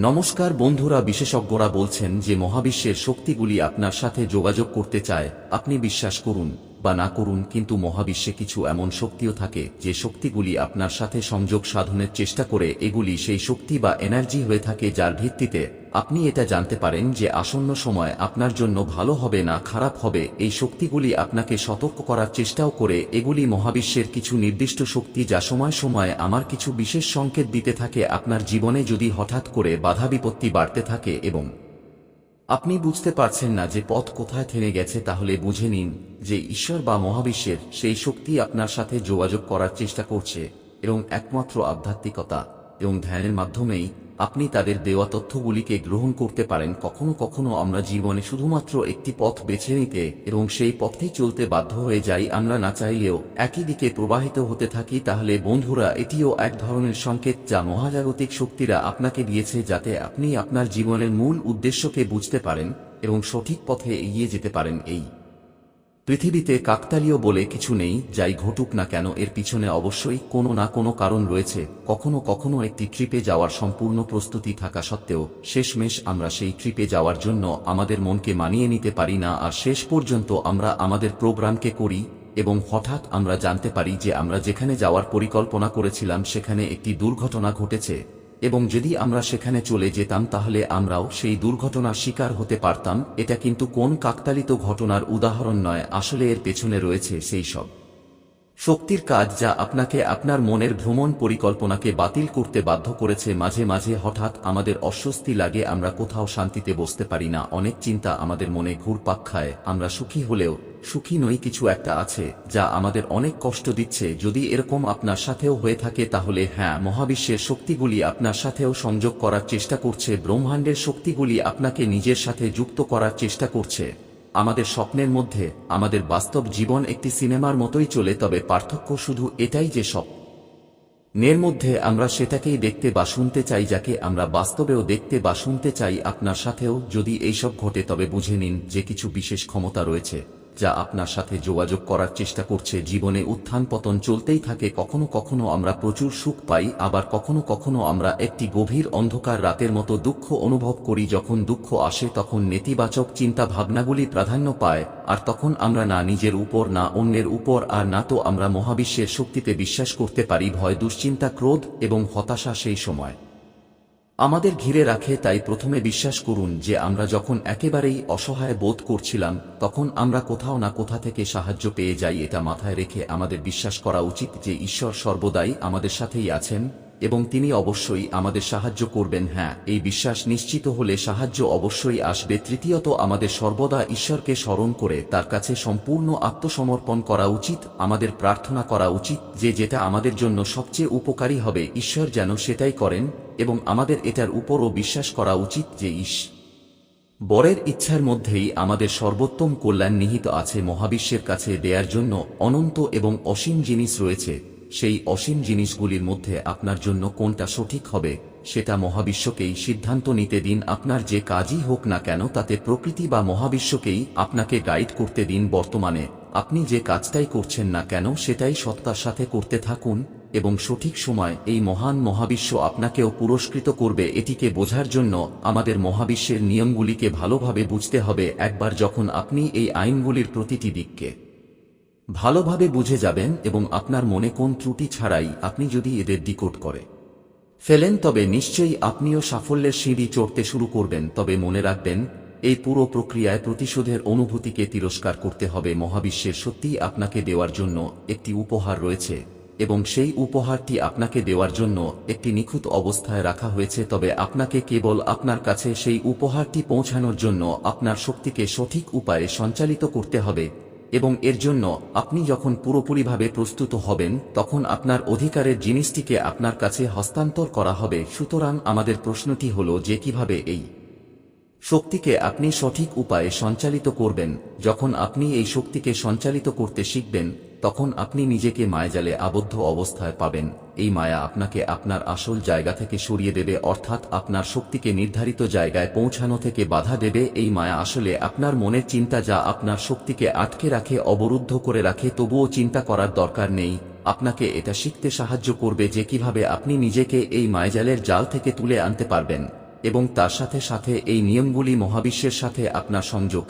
নমস্কার বন্ধুরা, বিশেষজ্ঞরা বলছেন যে মহাবিশ্বের শক্তিগুলি আপনার সাথে যোগাযোগ করতে চায়, আপনি বিশ্বাস করুন। বা না করুন, কিন্তু মহাবিশ্বে কিছু এমন শক্তিও থাকে যে শক্তিগুলি আপনার সাথে সংযোগ সাধনের চেষ্টা করে, এগুলি সেই শক্তি বা এনার্জি হয়ে থাকে যার ভিত্তিতে আপনি এটা জানতে পারেন যে আসন্ন সময় আপনার জন্য ভালো হবে না খারাপ হবে। এই শক্তিগুলি আপনাকে সতর্ক করার চেষ্টাও করে, এগুলি মহাবিশ্বের কিছু নির্দিষ্ট শক্তি যা সময় সময় আমার কিছু বিশেষ সংকেত দিতে থাকে। আপনার জীবনে যদি হঠাৎ করে বাধা বিপত্তি বাড়তে থাকে এবং আপনি বুঝতে পারছেন না যে পথ কোথায় থেমে গেছে, তাহলে বুঝে নিন যে ঈশ্বর বা মহাবিশ্বের সেই শক্তি আপনার সাথে যোগাযোগ করার চেষ্টা করছে এবং একমাত্র আধ্যাত্মিকতা এবং ধ্যানের মাধ্যমেই আপনি তাদের দেওয়া তথ্যগুলিকে গ্রহণ করতে পারেন কখনো কখনো আমরা জীবনে শুধুমাত্র একটি পথ বেছে নিতে এবং সেই পথেই চলতে বাধ্য হয়ে যাই আমরা না চাইলেও একই দিকে প্রবাহিত হতে থাকি তাহলে বন্ধুরা এটিও এক ধরনের সংকেত যা মহাজাগতিক শক্তিরা আপনাকে দিয়েছে যাতে আপনি আপনার জীবনের মূল উদ্দেশ্যকে বুঝতে পারেন এবং সঠিক পথে এগিয়ে যেতে পারেন এই পৃথিবীতে কাকতালীয় বলে কিছু নেই, যাই ঘটুক না কেন, এর পিছনে অবশ্যই কোনো না কোনো কারণ রয়েছে, কখনো কখনো একটি ট্রিপে যাওয়ার সম্পূর্ণ প্রস্তুতি থাকা সত্ত্বেও, শেষমেশ আমরা সেই ট্রিপে যাওয়ার জন্য আমাদের মনকে মানিয়ে নিতে পারি না, আর শেষ পর্যন্ত আমরা আমাদের প্রোগ্রামকে করি, এবং হঠাৎ আমরা জানতে পারি যে আমরা যেখানে যাওয়ার পরিকল্পনা করেছিলাম সেখানে একটি দুর্ঘটনা ঘটেছে। এবং যদি আমরা সেখানে চলে যেতাম তাহলে আমরাও সেই দুর্ঘটনার শিকার হতে পারতাম, এটা কিন্তু কোন কাকতালিত ঘটনার উদাহরণ নয়, আসলে এর পেছনে রয়েছে সেই সব। শক্তির কাজ যা আপনাকে আপনার মনের ভ্রমণ পরিকল্পনাকে বাতিল করতে বাধ্য করেছে মাঝে মাঝে হঠাৎ আমাদের অস্বস্তি লাগে আমরা কোথাও শান্তিতে বসতে পারি না, অনেক চিন্তা আমাদের মনে ঘুরপাক খায়, আমরা সুখী হলেও সুখী নই কিছু একটা আছে, যা আমাদের অনেক কষ্ট দিচ্ছে, যদি এরকম আপনার সাথেও হয়ে থাকে তাহলে হ্যাঁ মহাবিশ্বের শক্তিগুলি আপনার সাথেও সংযোগ করার চেষ্টা করছে, ব্রহ্মাণ্ডের শক্তিগুলি আপনাকে নিজের সাথে যুক্ত করার চেষ্টা করছে। আমাদের স্বপ্নের মধ্যে, আমাদের বাস্তব জীবন একটি সিনেমার মতোই চলে, তবে পার্থক্য শুধু এটাই যে সব নের মধ্যে আমরা সেটাকেই দেখতে বা শুনতে চাই, যাকে আমরা বাস্তবেও দেখতে বা শুনতে চাই, আপনার সাথেও যদি এইসব ঘটে, তবে বুঝে নিন যে কিছু বিশেষ ক্ষমতা রয়েছে। যা আপনার সাথে যোগাযোগ করার চেষ্টা করছে জীবনে উত্থান পতন চলতেই থাকে, কখনো কখনো আমরা প্রচুর সুখ পাই, আবার কখনো কখনো আমরা একটি গভীর অন্ধকার রাতের মতো দুঃখ অনুভব করি, যখন দুঃখ আসে তখন নেতিবাচক চিন্তা ভাবনাগুলি প্রাধান্য পায়, আর তখন আমরা না নিজের উপর, না অন্যের উপর, আর না তো আমরা মহাবিশ্বের শক্তিতে বিশ্বাস করতে পারি, ভয়, দুশ্চিন্তা, ক্রোধ এবং হতাশা সেই সময়। আমাদের ঘিরে রাখে, তাই প্রথমে বিশ্বাস করুন যে আমরা যখন একেবারেই অসহায় বোধ করছিলাম, তখন আমরা কোথাও না কোথা থেকে সাহায্য পেয়ে যাই, এটা মাথায় রেখে আমাদের বিশ্বাস করা উচিত যে ঈশ্বর সর্বদাই আমাদের সাথেই আছেন। এবং তিনি অবশ্যই আমাদের সাহায্য করবেন। হ্যাঁ এই বিশ্বাস নিশ্চিত হলে সাহায্য অবশ্যই আসবে। তৃতীয়ত, আমাদের সর্বদা ঈশ্বরকে স্মরণ করে তার কাছে সম্পূর্ণ আত্মসমর্পণ করা উচিত, আমাদের প্রার্থনা করা উচিত যে যেটা আমাদের জন্য সবচেয়ে উপকারী হবে, ঈশ্বর যেন সেটাই করেন এবং আমাদের এটার উপরও বিশ্বাস করা উচিত যে ঈশ বরের ইচ্ছার মধ্যেই আমাদের সর্বোত্তম কল্যাণ নিহিত আছে মহাবিশ্বের কাছে দেয়ার জন্য অনন্ত এবং অসীম জিনিস রয়েছে। সেই অসীম জিনিসগুলির মধ্যে আপনার জন্য কোনটা সঠিক হবে, সেটা মহাবিশ্বকেই সিদ্ধান্ত নিতে দিন। আপনার যে কাজই হোক না কেন, তাতে প্রকৃতি বা মহাবিশ্বকেই আপনাকে গাইড করতে দিন বর্তমানে। আপনি যে কাজটাই করছেন না কেন, সেটাই সত্তার সাথে করতে থাকুন এবং সঠিক সময় এই মহান মহাবিশ্ব আপনাকেও পুরস্কৃত করবে। এটিকে বোঝার জন্য আমাদের মহাবিশ্বের নিয়মগুলিকে ভালোভাবে বুঝতে হবে। একবার যখন আপনি এই আইনগুলির প্রতিটি দিককে ভালোভাবে বুঝে যাবেন এবং আপনার মনে কোন ত্রুটি ছাড়াই আপনি যদি এদের ডিকোড করে ফেলেন, তবে নিশ্চয়ই আপনিও সাফল্যের সিঁড়ি চড়তে শুরু করবেন। তবে মনে রাখবেন, এই পুরো প্রক্রিয়ায় প্রতিশোধের অনুভূতিকে তিরস্কার করতে হবে। মহাবিশ্বের সত্যিই আপনাকে দেওয়ার জন্য একটি উপহার রয়েছে এবং সেই উপহারটি আপনাকে দেওয়ার জন্য একটি নিখুঁত অবস্থায় রাখা হয়েছে। তবে আপনাকে কেবল আপনার কাছে সেই উপহারটি পৌঁছানোর জন্য আপনার শক্তিকে সঠিক উপায়ে সঞ্চালিত করতে হবে। এবং এর জন্য আপনি যখন পুরোপুরিভাবে প্রস্তুত হবেন, তখন আপনার অধিকারের জিনিসটিকে আপনার কাছে হস্তান্তর করা হবে। সুতরাং আমাদের প্রশ্নটি হল যে কীভাবে এই শক্তিকে আপনি সঠিক উপায়ে সঞ্চালিত করবেন। যখন আপনি এই শক্তিকে সঞ্চালিত করতে শিখবেন তখন আপনি নিজেকে মায়াজালে আবদ্ধ অবস্থায় পাবেন। এই মায়া আপনাকে আপনার আসল জায়গা থেকে সরিয়ে দেবে, অর্থাৎ আপনার শক্তিকে নির্ধারিত জায়গায় পৌঁছানো থেকে বাধা দেবে। এই মায়া আসলে আপনার মনের চিন্তা যা আপনার শক্তিকে আটকে রাখে, অবরুদ্ধ করে রাখে, তবুও চিন্তা করার দরকার নেই। আপনাকে এটা শিখতে সাহায্য করবে যে কীভাবে আপনি নিজেকে এই মায়াজালের জাল থেকে তুলে আনতে পারবেন। এবং তার সাথে সাথে এই নিয়মগুলি মহাবিশ্বের সাথে আপনার সংযোগ।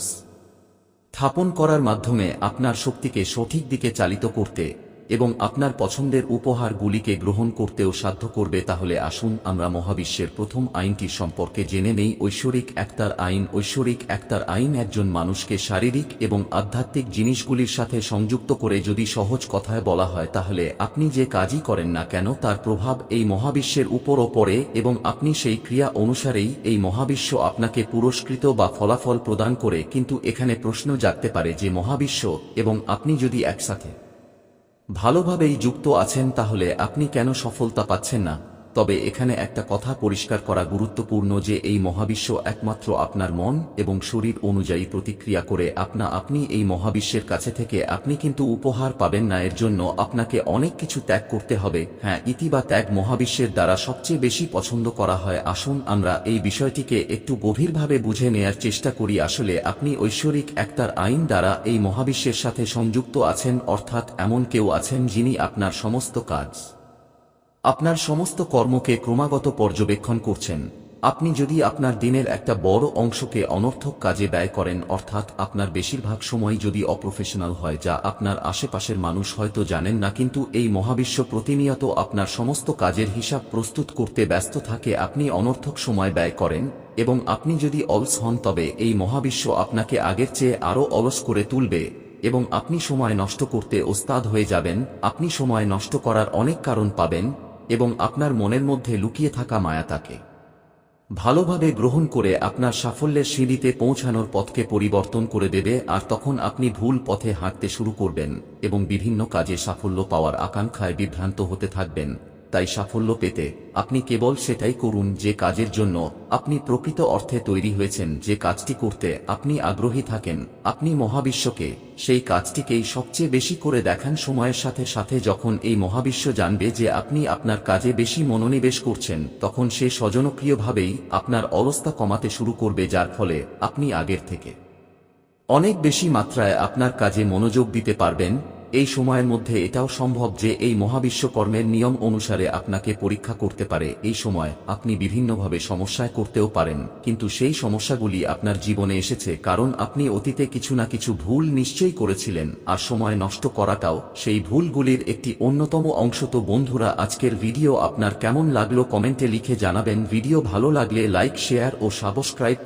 স্থাপন করার মাধ্যমে আপনার শক্তিকে সঠিক দিকে চালিত করতে এবং আপনার পছন্দের উপহারগুলিকে গ্রহণ করতেও সাধ্য করবে, তাহলে আসুন আমরা মহাবিশ্বের প্রথম আইনটি সম্পর্কে জেনে নেই। ঐশ্বরিক একতার আইন, ঐশ্বরিক একতার আইন একজন মানুষকে শারীরিক এবং আধ্যাত্মিক জিনিসগুলির সাথে সংযুক্ত করে যদি সহজ কথায় বলা হয়, তাহলে আপনি যে কাজই করেন না কেন, তার প্রভাব এই মহাবিশ্বের উপরও পড়ে এবং আপনি সেই ক্রিয়া অনুসারেই এই মহাবিশ্ব আপনাকে পুরস্কৃত বা ফলাফল প্রদান করে। কিন্তু এখানে প্রশ্ন জাগতে পারে যে মহাবিশ্ব এবং আপনি যদি একসাথে ভালোভাবেই যুক্ত আছেন তাহলে আপনি কেন সফলতা পাচ্ছেন না? তবে এখানে একটা কথা পরিষ্কার করা গুরুত্বপূর্ণ যে এই মহাবিশ্ব একমাত্র আপনার মন এবং শরীর অনুযায়ী প্রতিক্রিয়া করে আপনা আপনি এই মহাবিশ্বের কাছে থেকে আপনি কিন্তু উপহার পাবেন না। এর জন্য আপনাকে অনেক কিছু ত্যাগ করতে হবে। হ্যাঁ ইতি বা ত্যাগ মহাবিশ্বের দ্বারা সবচেয়ে বেশি পছন্দ করা হয়। আসুন আমরা এই বিষয়টিকে একটু গভীরভাবে বুঝে নেয়ার চেষ্টা করি। আসলে আপনি ঐশ্বরিক একতার আইন দ্বারা এই মহাবিশ্বের সাথে সংযুক্ত আছেন, অর্থাৎ এমন কেউ আছেন যিনি আপনার সমস্ত কাজ আপনার সমস্ত কর্মকে ক্রমাগত পর্যবেক্ষণ করছেন। আপনি যদি আপনার দিনের একটা বড় অংশকে অনর্থক কাজে ব্যয় করেন, অর্থাৎ আপনার বেশিরভাগ সময় যদি অপ্রফেশনাল হয়, যা আপনার আশেপাশের মানুষ হয়তো জানেন না, কিন্তু এই মহাবিশ্ব প্রতিনিয়ত আপনার সমস্ত কাজের হিসাব প্রস্তুত করতে ব্যস্ত থাকে, আপনি অনর্থক সময় ব্যয় করেন, এবং আপনি যদি অলস হন, তবে এই মহাবিশ্ব আপনাকে আগের চেয়ে আরও অলস করে তুলবে, এবং আপনি সময় নষ্ট করতে ওস্তাদ হয়ে যাবেন, আপনি সময় নষ্ট করার অনেক কারণ পাবেন এবং আপনার মনের মধ্যে লুকিয়ে থাকা মায়াতাকে ভালোভাবে গ্রহণ করে আপনার সাফল্যের সিঁড়িতে পৌঁছানোর পথকে পরিবর্তন করে দেবে আর তখন আপনি ভুল পথে হাঁটতে শুরু করবেন এবং বিভিন্ন কাজে সাফল্য পাওয়ার আকাঙ্ক্ষায় বিভ্রান্ত হতে থাকবেন। তাই সাফল্য পেতে আপনি কেবল সেটাই করুন যে কাজের জন্য আপনি প্রকৃত অর্থে তৈরি হয়েছেন, যে কাজটি করতে আপনি আগ্রহী থাকেন। আপনি মহাবিশ্বকে সেই কাজটিকেই সবচেয়ে বেশি করে দেখান সময়ের সাথে সাথে যখন এই মহাবিশ্ব জানবে যে আপনি আপনার কাজে বেশি মনোনিবেশ করছেন, তখন সে স্বজনক্রিয়ভাবেই আপনার অবস্থা কমাতে শুরু করবে, যার ফলে আপনি আগের থেকে অনেক বেশি মাত্রায় আপনার কাজে মনোযোগ দিতে পারবেন। এই সময়ের মধ্যে এটাও সম্ভব যে এই মহাবিশ্ব কর্মের নিয়ম অনুসারে আপনাকে পরীক্ষা করতে পারে। এই সময় আপনি বিভিন্নভাবে সমস্যায় করতেও পারেন, কিন্তু সেই সমস্যাগুলি আপনার জীবনে এসেছে কারণ আপনি অতীতে কিছু না কিছু ভুল নিশ্চয়ই করেছিলেন, আর সময় নষ্ট করাটাও সেই ভুলগুলির একটি অন্যতম অংশ। তো বন্ধুরা, আজকের ভিডিও আপনার কেমন লাগল কমেন্টে লিখে জানাবেন। ভিডিও ভালো লাগলে লাইক, শেয়ার ও সাবস্ক্রাইব